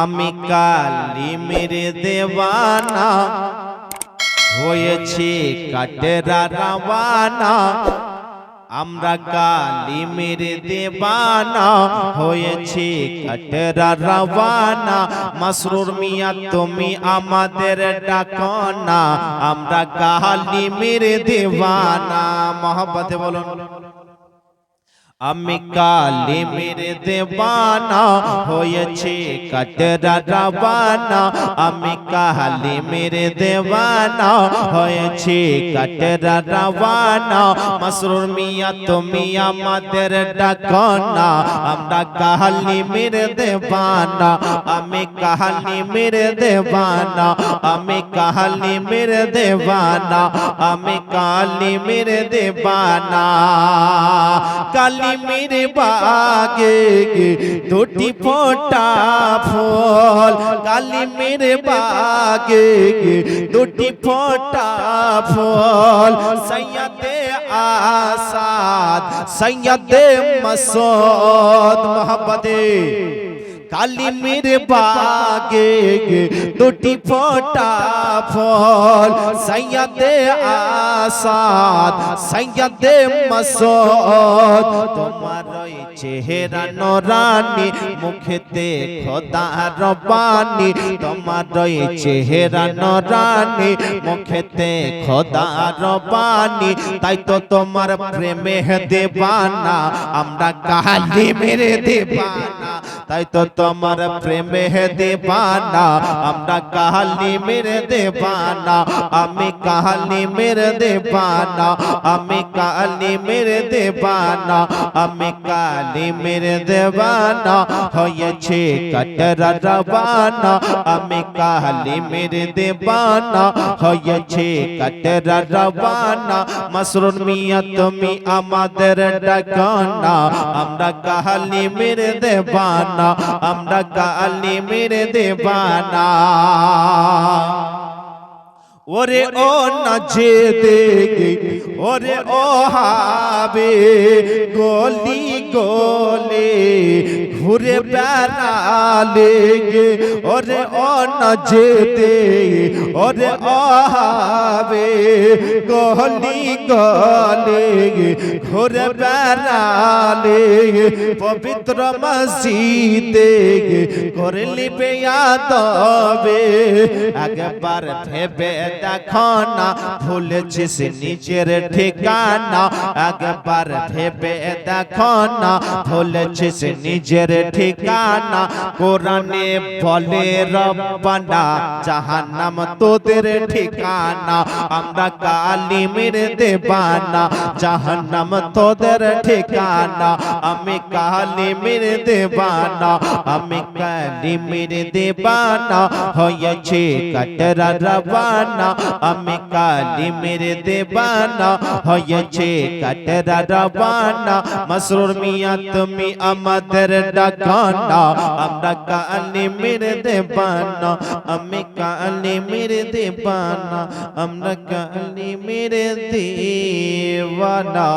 আমি কালি মেরে দেওয়ানা। হয়েছি কাটেরা রাওয়ানা। আমরা কালি মেরে দেবানা হয়েছি কাটেরা রাওয়ানা। মাসরুর মিয়া তুমি আমাদের ডাকনা। আমরা কালি মেরে দেবানা মহব্বতে বলুন। আমি কালি মেরে দেবানা হয়েছে কাটরা রাবানা? আমি কালি মেরে দেবানা হয়েছে কাটরা রাবানা? মাসরুর মিয়া তুমি আমাদের ডাকনা। আমরা কালি মেরে দেবানা আমি কালি মেরে দেবানা আমি কালি মেরে দেবানা আমি কালি মেরে দেবানা কালি মেরে বাগে দুটি ফোটা ফল কালি মেরে বাগে দুটি ফোটা ফল সৈয়দে আসাদ সৈয়দে মসুদ মোহাম্মদে কালি মেরে বাগে দুটি ফোটা ফল। সৈয়দে আসাদ সৈয়দে মসুদ তোমার চেহারা নোরানি মুখেতে খোদা রবানি তোমার চেহারা নোরানি মুখেতে খোদা রবানি তাই তো তোমার প্রেমে দেবানা আমরা কালি মেরে দেবানা। তাই তো তোমার প্রেমে দেবানা, আমরা কাহালি মেরে দেবানা, আমি কাহালি মেরে দেবানা, আমি কালি মেরে দেবানা, আমি কালি মেরে দেবানা, হয়েছে কটরা রবানা, আমি কালি মেরে দেবানা, হয়েছে কটরা রবানা মসরুর মিয়া তুমি আমাদের ডাকানা, আমরা কাহালি মেরে দেবানা আমরা কালি মেরে দেবানা ওরে ও নাচে দেখে ওরে ও হাবে গলি গলে ঘুরে বেড়ালে গে ওরে ও নাচে ওরে ও হাবে গলি গলে ঘুরে বেড়ালে পবিত্র মসজিদে করলি বেয়াদবে একবার ভেবে দেখো না ভুলেছিস নিজের ঠিকানা একবার ভেবে দেখো না ভুলেছিস নিজের ঠিকানা কোরআনে বলে রব্বানা জাহান্নাম তোদের ঠিকানা আমরা কালি মেরে দেবানা জাহান্নাম তোদের ঠিকানা আমি কালি মেরে দেবানা আমি কালি মেরে দেবানা হয়েছে কাটরা রবানা আমি কালি মেরে দেবানা হয়েছে কাটরা রবানা মসরুর মিয়া তুমি আমাদের ডাকানা আমরা কালি মেরে দেবানা আমি কালি মেরে দেবানা আমরা কালি মেরে দেবানা